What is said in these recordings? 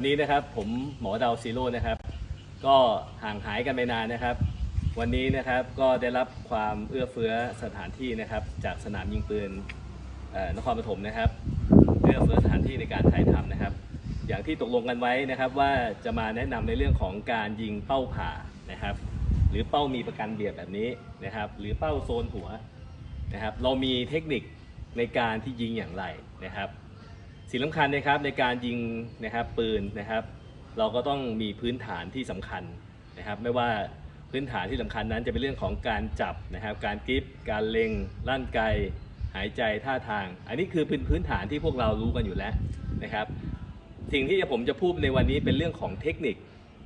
วันนี้นะครับผมหมอดาวซีโร่นะครับ ก็ห่างหายกันไปนานนะครับ วันนี้นะครับก็ได้รับความเอื้อเฟื้อสถานที่นะครับ จากสนามยิงปืนนครปฐมนะครับ เอื้อเฟื้อสถานที่ในการถ่ายทำนะครับ อย่างที่ตกลงกันไว้นะครับ ว่าจะมาแนะนำในเรื่องของการยิงเป้าผ่านะครับ หรือเป้ามีประกันเบียดแบบนี้นะครับ หรือเป้าโซนหัวนะครับ เรามีเทคนิคในการที่ยิงอย่างไรนะครับ สิ่งสำคัญนะครับในการยิงนะครับปืนนะครับ เราก็ต้องมีพื้นฐานที่สำคัญนะครับ ไม่ว่าพื้นฐานที่สำคัญนั้นจะเป็นเรื่องของการจับนะครับ การกริปการเล็งลั่นไกหายใจท่าทาง อันนี้คือพื้นพื้นฐานที่พวกเรารู้กันอยู่แล้วนะครับ สิ่งที่ผมจะพูดในวันนี้เป็นเรื่องของเทคนิค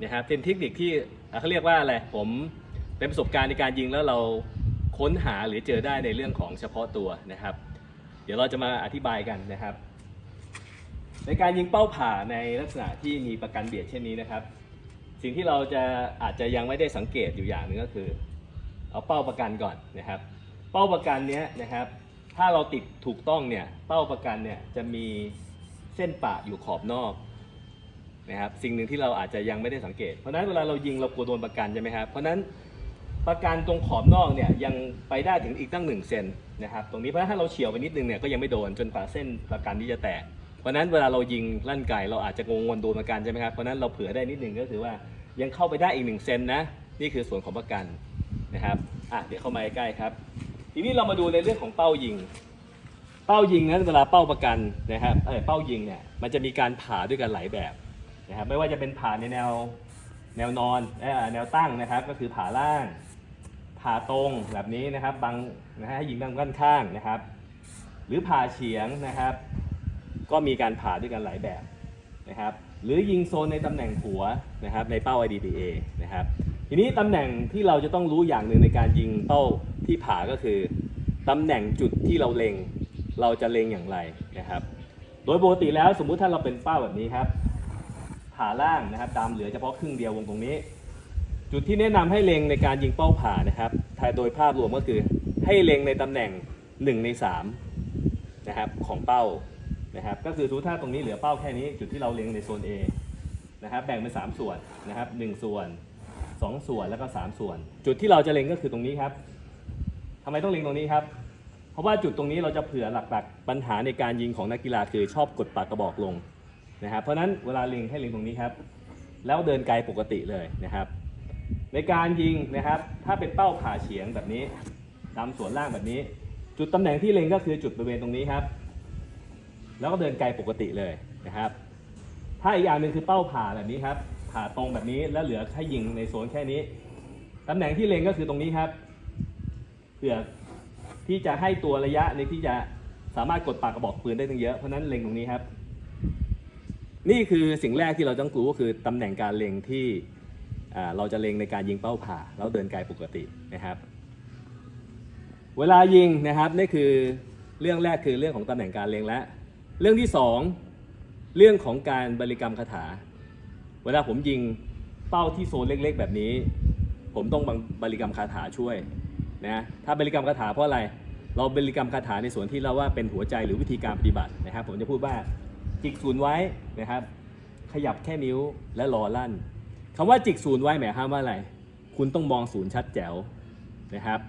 นะครับเป็นเทคนิคที่เขาเรียกว่าอะไรผมเป็นประสบการณ์ในการยิงแล้วเราค้นหาหรือเจอได้ในเรื่องของเฉพาะตัวนะครับ เดี๋ยวเราจะมาอธิบายกันนะครับ ในการยิงเป้าผ่าในลักษณะที่มีประกันเบียดเช่นนี้นะครับ สิ่งที่เราจะอาจจะยังไม่ได้สังเกตอยู่อย่างหนึงก็คือ เอาเป้าประกันก่อนนะครับ เป้าประกันเนี้ยนะครับ ถ้าเราติดถูกต้องเนี่ยเป้าประกันเนี่ยจะมีเส้นปะอยู่ขอบนอกนะครับสิ่งหนึ่งที่เราอาจจะยังไม่ได้สังเกต เพราะนั้นเวลาเรายิงเรากลัวโดนประกันใช่ไหมครับเพราะนั้นประกันตรงขอบนอกเนี่ยยังไปได้ถึงอีกตั้งหนึ่งเซนนะครับตรงนี้เพราะถ้าเราเฉียวไปนิดนึงเนี่ยก็ยังไม่โดนจนกว่าเส้นประกันที่จะแตก เพราะนั้นเวลาเรายิงลั่นไก่เราอาจจะงงวนโดนประกันใช่ไหมครับเพราะนั้นเราเผื่อได้นิดนึงก็คือว่ายังเข้าไปได้อีกหนึ่งเซนนะนี่คือส่วนของประกันนะครับอะเดี๋ยวเข้ามาใกล้ครับ ทีนี้เรามาดูในเรื่องของเป้ายิง เป้ายิงนั้นเวลาเป้าประกันนะครับเออเป้ายิงเนี่ยมันจะมีการผ่าด้วยกันหลายแบบนะครับไม่ว่าจะเป็นผ่าในแนวแนวนอนแนวตั้งนะครับ ก็คือผ่าล่างผ่าตรงแบบนี้นะครับบังนะฮะให้ยิงด้านข้างนะครับ หรือผ่าเฉียงนะครับ ก็มีการผ่าด้วยกันหลายแบบนะครับหรือยิงโซนในตำแหน่งหัวนะครับในเป้า IDPA นะครับทีนี้ตำแหน่งที่เราจะต้องรู้อย่างหนึ่งในการยิงเป้าที่ผ่าก็คือตำแหน่งจุดที่เราเล็ง เราจะเล็งอย่างไรนะครับ โดยปกติแล้วสมมุติถ้าเราเป็นเป้าแบบนี้ครับ ผ่าล่างนะครับ ตามเหลือเฉพาะครึ่งเดียววงตรงนี้ จุดที่แนะนำให้เล็งในการยิงเป้าผ่านะครับโดยภาพรวมก็คือให้เล็งในตำแหน่ง1ใน3นะครับของเป้า นะครับก็คือสมมุติถ้าตรงนี้เหลือเป้าแค่นี้จุดที่เราเล็งในโซน A นะครับแบ่งเป็น 3 ส่วนนะครับ1ส่วน 2 ส่วนแล้วก็ 3 ส่วน จุดที่เราจะเล็งก็คือตรงนี้ครับทำไมต้องเล็งตรงนี้ครับ เพราะว่าจุดตรงนี้เราจะเผื่อหลักๆ ปัญหาในการยิงของนักกีฬาคือชอบกดปากกระบอกลงนะครับเพราะฉะนั้นเวลาเล็งให้เล็งตรงนี้ครับ แล้วเดินไกลปกติเลยนะครับ ในการยิงนะครับ ถ้าเป็นเป้าผ่าเฉียงแบบนี้ดำสวนล่างแบบนี้ จุดตำแหน่งที่เล็งก็คือจุดบริเวณตรงนี้ครับ แล้วก็เดินไกลปกติเลยนะครับ ถ้าอีกอย่างหนึ่งคือเป้าผ่าแบบนี้ครับ ผ่าตรงแบบนี้แล้วเหลือแค่ยิงในโซนแค่นี้ตำแหน่งที่เล็งก็คือตรงนี้ครับเผื่อที่จะให้ตัวระยะในที่จะสามารถกดปากกระบอกปืนได้ตั้งเยอะเพราะนั้นเล็งตรงนี้ครับ นี่คือสิ่งแรกที่เราต้องรู้ก็คือตำแหน่งการเล็งที่เราจะเล็งในการยิงเป้าผ่าแล้วเดินไกลปกตินะครับ เวลายิงนะครับนี่คือเรื่องแรกคือเรื่องของตำแหน่งการเล็งและ เรื่องที่สองเรื่องของการบริกรรมคาถา เวลาผมยิงเป้าที่โซนเล็กๆ แบบนี้ ผมต้องบริกรรมคาถาช่วยนะถ้าบริกรรมคาถาเพราะอะไร เราบริกรรมคาถาในส่วนที่เราว่าเป็นหัวใจหรือวิธีการปฏิบัตินะครับ ผมจะพูดว่าจิกศูนย์ไว้นะครับ ขยับแค่นิ้วและรอลั่นคำว่าจิกศูนย์ไว้หมายความว่าอะไร คุณต้องมองศูนย์ชัดแจ๋วนะครับ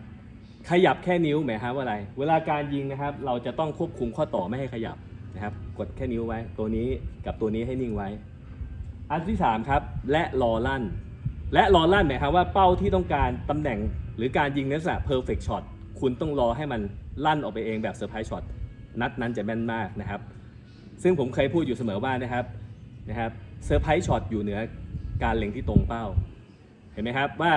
ขยับแค่นิ้วหมายความว่าอะไร เวลาการยิงนะครับ เราจะต้องควบคุมข้อต่อไม่ให้ขยับ นะครับ กดแค่นิ้วไว้ ตัวนี้กับตัวนี้ให้นิ่งไว้ อันที่สามครับ และรอลั่น และรอลั่นหมายความว่าเป้าที่ต้องการตำแหน่งหรือการยิงนลักษณะ perfect shot คุณต้องรอให้มันลั่นออกไปเองแบบ surprise shot นัดนั้นจะแม่นมากนะครับ ซึ่งผมเคยพูดอยู่เสมอว่านะครับนะครับเซอร์ไพรส์ช็อตอยู่เหนือการเล็งที่ตรงเป้า เห็นไหมครับว่า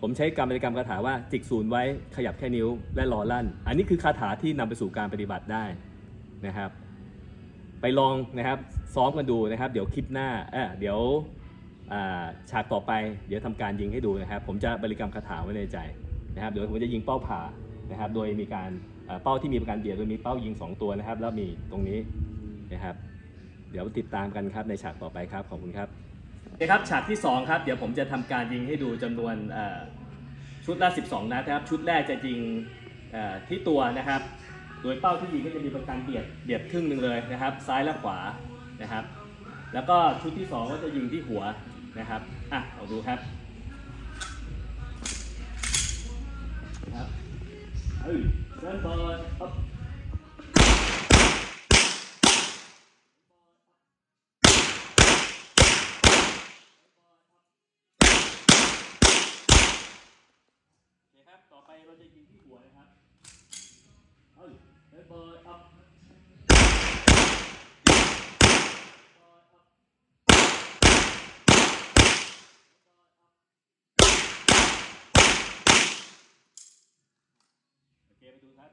ผมใช้กรรมบริกรรมคาถาว่าจิกศูนย์ไว้ขยับแค่นิ้วและรอลั่น อันนี้คือคาถาที่นำไปสู่การปฏิบัติได้นะครับ ไปลองนะครับซ้อมกันดูนะครับ เดี๋ยวคลิปหน้าเออเดี๋ยวฉากต่อไปเดี๋ยวทำการยิงให้ดูนะครับ ผมจะบริกรรมคาถาไว้ในใจนะครับเดี๋ยวผมจะยิงเป้าผ่านะครับ โดยมีการเป้าที่มีประกันเบียดโดยมีเป้ายิงสองตัวนะครับ แล้วมีตรงนี้นะครับ เดี๋ยวติดตามกันครับในฉากต่อไปครับขอบคุณครับโอเคครับฉากที่ 2 ครับ เดี๋ยวผมจะทำการยิงให้ดูจำนวนชุดละ 12 นัดนะครับ ชุดแรกจะยิงที่ตัวนะครับ โดยเป้าที่ยิงก็จะมีประกันเบียดเบียดครึ่งหนึ่งเลยนะครับ ซ้ายและขวานะครับ แล้วก็ชุดที่สองก็จะยิงที่หัวนะครับอะเอาดูครับครับเฮ้ยเดินบอลคครับต่อไปเราจะยิงที่หัวนะครับเฮ้ย เดินบอลอัพโอเคไปดูครับ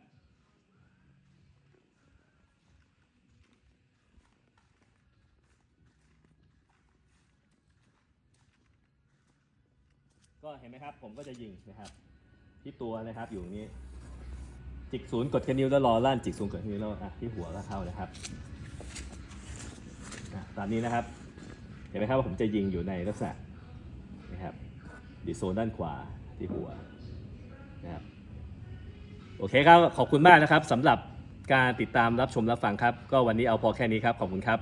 ก็เห็นไหมครับ ผมก็จะยิงนะครับ ที่ตัวนะครับอยู่นี้ จิกศูนย์กดแค่นิ้วแล้วรอลั่นจิกศูนย์กดแค่นิ้วแล้วอะที่หัวก็เข้านะครับอะตามนี้นะครับ เห็นไหมครับว่าผมจะยิงอยู่ในลักษณะนะครับดีโซนด้านขวาที่หัวนะครับโอเคครับขอบคุณมากนะครับสำหรับการติดตามรับชมรับฟังครับ ก็วันนี้เอาพอแค่นี้ครับ ขอบคุณครับ